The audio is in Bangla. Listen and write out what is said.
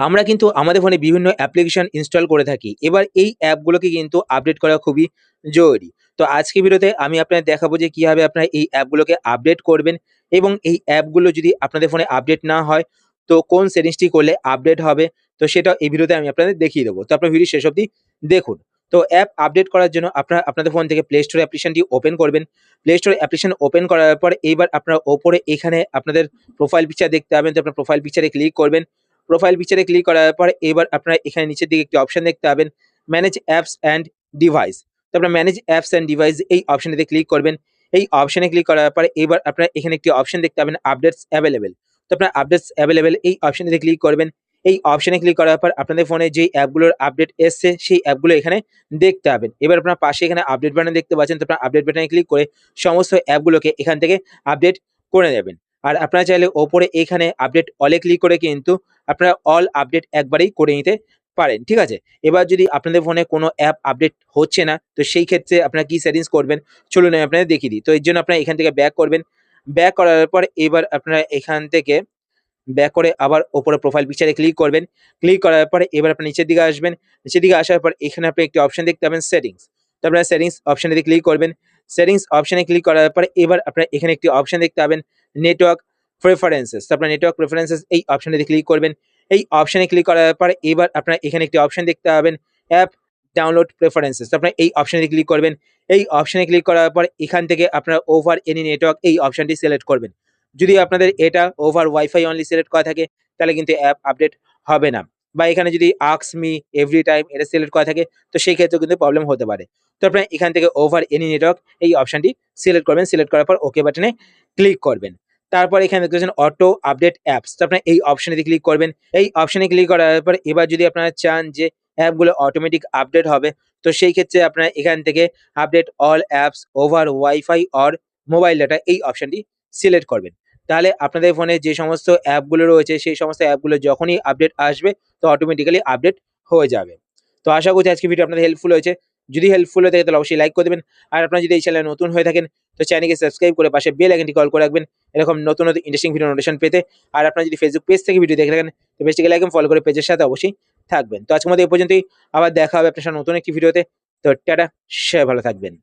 আমরা কিন্তু আমাদের ফোনে বিভিন্ন অ্যাপ্লিকেশন ইনস্টল করে থাকি। এবার এই অ্যাপগুলোকে কিন্তু আপডেট করা খুবই জরুরি। তো আজকে ভিডিওতে আমি আপনাদের দেখাবো যে কীভাবে আপনারা এই অ্যাপগুলোকে আপডেট করবেন এবং এই অ্যাপগুলো যদি আপনাদের ফোনে আপডেট না হয়, তো কোন সেটিংসটি করলে আপডেট হবে, তো সেটা এই ভিডিওতে আমি আপনাদের দেখিয়ে দেবো। তো আপনার ভিডিও শেষ অবধি দেখুন। তো অ্যাপ আপডেট করার জন্য আপনারা আপনাদের ফোন থেকে প্লে স্টোর অ্যাপ্লিকেশনটি ওপেন করবেন। প্লে স্টোর অ্যাপ্লিকেশন ওপেন করার পর এইবার আপনারা ওপরে এখানে আপনাদের প্রোফাইল পিকচার দেখতে পাবেন। তো আপনার প্রোফাইল পিকচারে ক্লিক করবেন। প্রোফাইল পিকচারে ক্লিক করার পর এবার আপনারা এখানে নিচের দিকে একটি অপশন দেখতে পাবেন ম্যানেজ অ্যাপস অ্যান্ড ডিভাইস তো আপনারা ম্যানেজ অ্যাপস অ্যান্ড ডিভাইস এই অপশনটিতে ক্লিক করবেন। এই অপশনে ক্লিক করার পরে এবার আপনারা এখানে একটি অপশন দেখতে পাবেন আপডেটস অ্যাভেলেবেল তো আপনারা আপডেটস অ্যাভেলেবেল এই অপশনটিতে ক্লিক করবেন। এই অপশনে ক্লিক করার পর আপনাদের ফোনে যেই অ্যাপগুলোর আপডেট এসছে, সেই অ্যাপগুলো এখানে দেখতে পাবেন। এবার আপনার পাশে এখানে আপডেট বাটন দেখতে পাচ্ছেন, তো আপনার আপডেট বাটনে ক্লিক করে সমস্ত অ্যাপগুলোকে এখান থেকে আপডেট করে নেবেন। আর আপনারা চাইলে ওপরে এখানে আপডেট অলে ক্লিক করে কিন্তু আপনারা অল আপডেট একবারেই করে নিতে পারেন, ঠিক আছে? এবার যদি আপনাদের ফোনে কোনো অ্যাপ আপডেট হচ্ছে না, তো সেই ক্ষেত্রে আপনারা কি সেটিংস করবেন? চলুন আমি আপনাদের দেখিয়ে দিই। তো এর জন্য আপনারা এখান থেকে ব্যাক করবেন। ব্যাক করার পর এবার আপনারা এখান থেকে ব্যাক করে আবার ওপরে প্রোফাইল পিকচারে ক্লিক করবেন। ক্লিক করার পরে এবার আপনার নিচের দিকে আসবেন। নিচের দিকে আসার পর এখানে আপনি একটি অপশন দেখতে পাবেন সেটিংস তো আপনারা সেটিংস অপশানে ক্লিক করবেন। সেটিংস অপশানে ক্লিক করার পরে এবার আপনারা এখানে একটি অপশন দেখতে পাবেন। নেটওয়ার্ক প্রেফারেন্সেস আপনার নেটওয়ার্ক প্রেফারেন্সেস এই অপশনটিতে ক্লিক করবেন। এই অপশনে ক্লিক করার পরে এবার আপনার এখানে একটি অপশন দেখতে পাবেন অ্যাপ ডাউনলোড প্রেফারেন্সেস আপনারা এই অপশনে ক্লিক করবেন। এই অপশনে ক্লিক করার পর এখান থেকে আপনার ওভার এনি নেটওয়ার্ক এই অপশনটি সিলেক্ট করবেন। যদি আপনাদের এটা ওভার ওয়াইফাই অনলি সিলেক্ট করা থাকে, তাহলে কিন্তু অ্যাপ আপডেট হবে না। বা এখানে যদি আক্স মি এভরি টাইম এটা সিলেক্ট করা থাকে, তো সেই ক্ষেত্রে কিন্তু প্রবলেম হতে পারে। তো, আপনারা এখান থেকে ওভার এনি নেটওয়ার্ক এই অপশনটি সিলেক্ট করবেন। সিলেক্ট করার পর ওকে বাটনে ক্লিক করবেন। তারপর এখানে দেখতে পাচ্ছেন অটো আপডেট অ্যাপস তো আপনারা এই অপশনে ক্লিক করবেন। এই অপশনে ক্লিক করার পর এবার যদি আপনারা চান যে অ্যাপগুলো অটোমেটিক আপডেট হবে, তো সেই ক্ষেত্রে আপনারা এখান থেকে update all apps over wifi or mobile data এই অপশনটি সিলেক্ট করবেন। তাহলে আপনাদের ফোনে যে সমস্ত অ্যাপগুলো রয়েছে, সেই সমস্ত অ্যাপগুলো যখনই আপডেট আসবে, তো অটোমেটিক্যালি আপডেট হয়ে যাবে। তো আশা করছি আজকে ভিডিও আপনাদের হেল্পফুল হয়েছে। যদি হেল্পফুল হয়ে থাকে, তাহলে অবশ্যই লাইক করে দেবেন। আর আপনারা যদি এই চ্যানেলে নতুন হয়ে থাকেন, তো চ্যানেলকে সাবস্ক্রাইব করে পাশে বেল আইকনটি কল করে রাখবেন। এরকম নতুন নতুন ইন্টারেস্টিং ভিডিও নোটেশন পেতে। আর আপনারা যদি ফেসবুক পেজ থেকে ভিডিও দেখে থাকেন, তো পেজটিকে লাইক ফলো করে পেজের সাথে অবশ্যই থাকবেন। তো আজকের মধ্যে এই পর্যন্তই। আবার দেখা হবে আপনার সাথে নতুন একটি ভিডিওতে তো। টাটা সে ভালো থাকবেন।